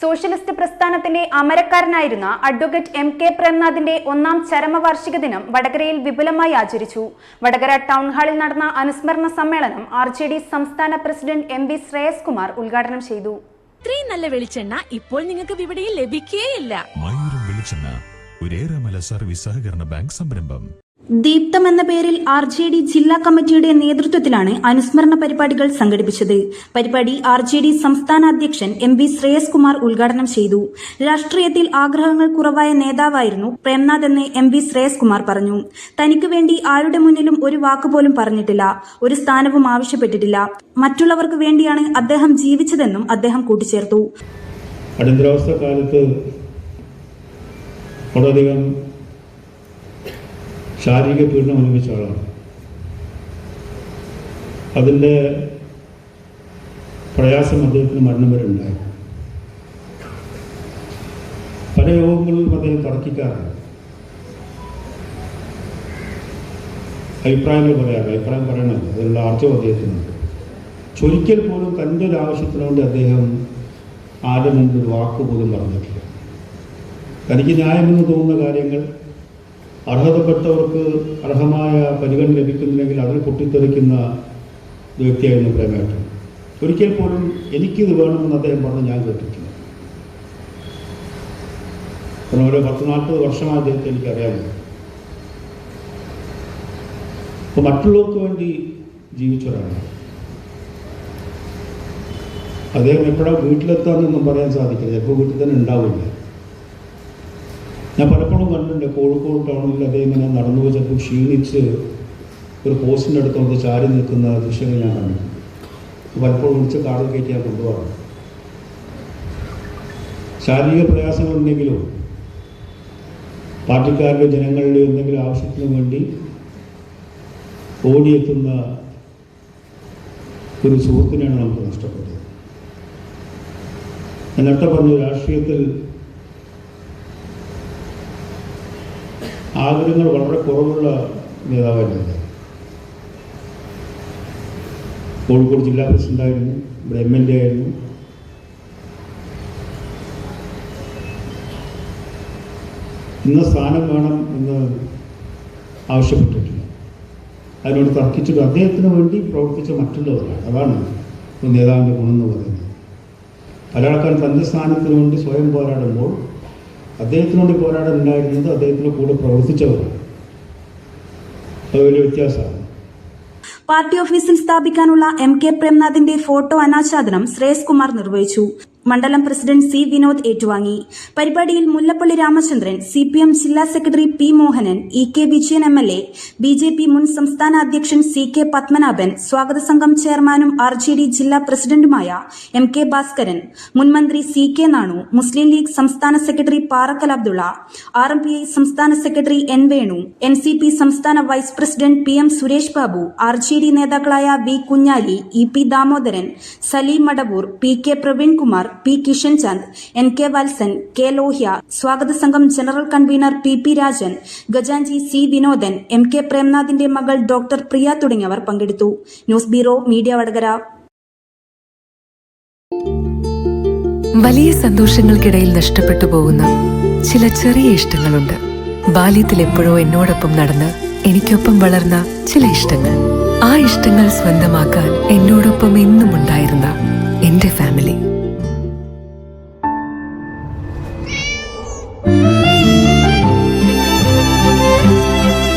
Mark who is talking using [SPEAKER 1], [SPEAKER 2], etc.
[SPEAKER 1] Socialist പ്രസ്ഥാനത്തിന്റെ അമരക്കാരനായിരുന്ന advocate M K പ്രേംനാഥിന്റെ ഒന്നാം ചരമവാർഷിക ദിനം വടകരയിൽ വിപുലമായി ആചരിച്ചു. വടകര ടൗൺ ഹാളിൽ നടന്ന അനുസ്മരണ സമ്മേളനം ആർ ജെ ഡി സംസ്ഥാന president M V Shreyas Kumar ഉദ്ഘാടനം ചെയ്തു.
[SPEAKER 2] ഇത്രയും നല്ല വെളിച്ചെണ്ണ ഇപ്പോൾ നിങ്ങൾക്ക് വിപണിയിൽ ലഭിക്കുകയില്ല
[SPEAKER 3] സർവീസ് സഹകരണ ബാങ്ക് സംരംഭം.
[SPEAKER 1] ദീപ്തം എന്ന പേരിൽ ആർ ജെ ഡി ജില്ലാ കമ്മിറ്റിയുടെ നേതൃത്വത്തിലാണ് അനുസ്മരണ പരിപാടികൾ സംഘടിപ്പിച്ചത്. പരിപാടി ആർ ജെ ഡി സംസ്ഥാന അധ്യക്ഷൻ എം വി ശ്രേയസ് കുമാർ ഉദ്ഘാടനം ചെയ്തു. രാഷ്ട്രീയത്തിൽ ആഗ്രഹങ്ങൾ കുറവായ നേതാവായിരുന്നു പ്രേംനാഥ് എന്ന് എം വി ശ്രേയസ് കുമാർ പറഞ്ഞു. തനിക്ക് വേണ്ടി ആരുടെ മുന്നിലും ഒരു വാക്കുപോലും പറഞ്ഞിട്ടില്ല. ഒരു സ്ഥാനവും ആവശ്യപ്പെട്ടിട്ടില്ല. മറ്റുള്ളവർക്ക് വേണ്ടിയാണ് അദ്ദേഹം ജീവിച്ചതെന്നും അദ്ദേഹം കൂട്ടിച്ചേർത്തു.
[SPEAKER 4] ശാരീരിക പീഡനം അനുഭവിച്ച ആളാണ്. അതിന്റെ പ്രയാസം അദ്ദേഹത്തിന് മരണം വരെ ഉണ്ടായി. പല യോഗങ്ങളിലും അദ്ദേഹം തർക്കിക്കാറുണ്ട് അഭിപ്രായങ്ങൾ പറയാറ് അഭിപ്രായം പറയണമല്ലോ അതിനുള്ള ആർജവം അദ്ദേഹത്തിനുണ്ട്. ചൊരിക്കൽ പോലും തന്റെ ഒരു ആവശ്യത്തിന് വേണ്ടി അദ്ദേഹം ആരുടെ മുമ്പിൽ ഒരു വാക്ക് പോലും പറഞ്ഞിട്ടില്ല. തനിക്ക് ന്യായമെന്ന് തോന്നുന്ന കാര്യങ്ങൾ അർഹതപ്പെട്ടവർക്ക് അർഹമായ പരിഗണന ലഭിക്കുന്നില്ലെങ്കിൽ അതിനെ പൊട്ടിത്തെറിക്കുന്ന വ്യക്തിയായിരുന്നു പ്രേമേട്ടൻ. ഒരിക്കൽ പോലും എനിക്കിത് വേണമെന്ന് അദ്ദേഹം പറഞ്ഞ് ഞാൻ കേട്ടിട്ടില്ല. കാരണം ഒരു പത്ത് നാൽപ്പത് വർഷമായി അദ്ദേഹത്തെ എനിക്കറിയാമല്ലോ അപ്പോൾ മറ്റുള്ളവർക്ക് വേണ്ടി ജീവിച്ചവരാണ്. അദ്ദേഹം എപ്പോഴാണ് വീട്ടിലെത്താമെന്നൊന്നും പറയാൻ സാധിക്കില്ല ചിലപ്പോൾ വീട്ടിൽ തന്നെ ഉണ്ടാവില്ല. ഞാൻ പലപ്പോഴും കണ്ടിട്ടുണ്ട് കോഴിക്കോട് ടൗണിൽ അദ്ദേഹം ഇങ്ങനെ നടന്നു വെച്ചപ്പോൾ ക്ഷീണിച്ച് ഒരു പോസ്റ്റിന്റെ അടുത്ത് വന്ന് ചാരി നിൽക്കുന്ന ദൃശ്യങ്ങൾ ഞാൻ കണ്ടിട്ടുണ്ട്. പലപ്പോഴും വിളിച്ച് കാറിൽ കയറ്റി ഞാൻ കൊണ്ടുപോകാറ് ശാരീരിക പ്രയാസങ്ങളുണ്ടെങ്കിലും പാർട്ടിക്കാരുടെ ജനങ്ങളുടെ എന്തെങ്കിലും ആവശ്യത്തിന് വേണ്ടി ഓടിയെത്തുന്ന ഒരു സുഹൃത്തിനെയാണ് നമുക്ക് നഷ്ടപ്പെട്ടത്. നേരത്തെ പറഞ്ഞു രാഷ്ട്രീയത്തിൽ ആഗ്രഹങ്ങൾ വളരെ കുറവുള്ള നേതാവായിരുന്നു. കോഴിക്കോട് ജില്ലാ പ്രസിഡന്റായിരുന്നു ഇവിടെ എം എൽ എ ആയിരുന്നു. ഇന്ന സ്ഥാനം വേണം എന്ന് ആവശ്യപ്പെട്ടിട്ടില്ല. അതിനോട് തർക്കിച്ചിട്ട് അദ്ദേഹത്തിന് വേണ്ടി പ്രവർത്തിച്ച മറ്റുള്ളവരാണ്. അതാണ് നേതാവിന്റെ ഗുണം എന്ന് പറയുന്നത്. പല ആൾക്കാർ തന്റെ സ്ഥാനത്തിന് വേണ്ടി സ്വയം പോരാടുമ്പോൾ അദ്ദേഹത്തിന് വേണ്ടി പോരാടാനുണ്ടായിരുന്നത് അദ്ദേഹത്തിന് കൂടെ പ്രവർത്തിച്ചവരാണ് അത് വലിയ വ്യത്യാസമാണ്.
[SPEAKER 1] പാർട്ടി ഓഫീസിൽ സ്ഥാപിക്കാനുള്ള എം കെ പ്രേംനാഥിന്റെ ഫോട്ടോ അനാച്ഛാദനം ശ്രേയസ് കുമാർ നിർവഹിച്ചു. മണ്ഡലം പ്രസിഡന്റ് സി വിനോദ് ഏറ്റുവാങ്ങി. പരിപാടിയിൽ Mullappally Ramachandran C P M ജില്ലാ secretary P Mohanan E K Vijayan M L A B J P മുൻ സംസ്ഥാന അധ്യക്ഷൻ സി കെ പത്മനാഭൻ സ്വാഗത സംഘം ചെയർമാനും ആർ ജെ ഡി ജില്ലാ പ്രസിഡന്റുമായ എം കെ ഭാസ്കരൻ മുൻ മന്ത്രി C K Nanu Muslim League സംസ്ഥാന secretary Parakkal Abdulla R M P I സംസ്ഥാന secretary N Venu N C P സംസ്ഥാന vice president P M Suresh Babu R J D നേതാക്കളായ V Kunhali E P Damodaran Salim Madavoor P K Praveenkumar P. Kishan Chand N. K. Valsan K. Lohia സ്വാഗത സംഘം general convener P. P. Rajan Gajanji C. Vinodan M. K. പ്രേംനാഥിന്റെ മകൾ doctor Priya തുടങ്ങിയവർ പങ്കെടുത്തു. News bureau media Vadakara.
[SPEAKER 5] വലിയ സന്തോഷങ്ങൾക്കിടയിൽ നഷ്ടപ്പെട്ടു പോകുന്ന ചില ചെറിയ ഇഷ്ടങ്ങളുണ്ട്. ബാല്യത്തിൽ എപ്പോഴോ എന്നോടൊപ്പം നടന്ന് എനിക്കൊപ്പം വളർന്ന ചില ഇഷ്ടങ്ങൾ. ആ ഇഷ്ടങ്ങൾ സ്വന്തമാക്കാൻ എന്നോടൊപ്പം എന്നും ഉണ്ടായിരുന്ന എന്റെ ഫാമിലി.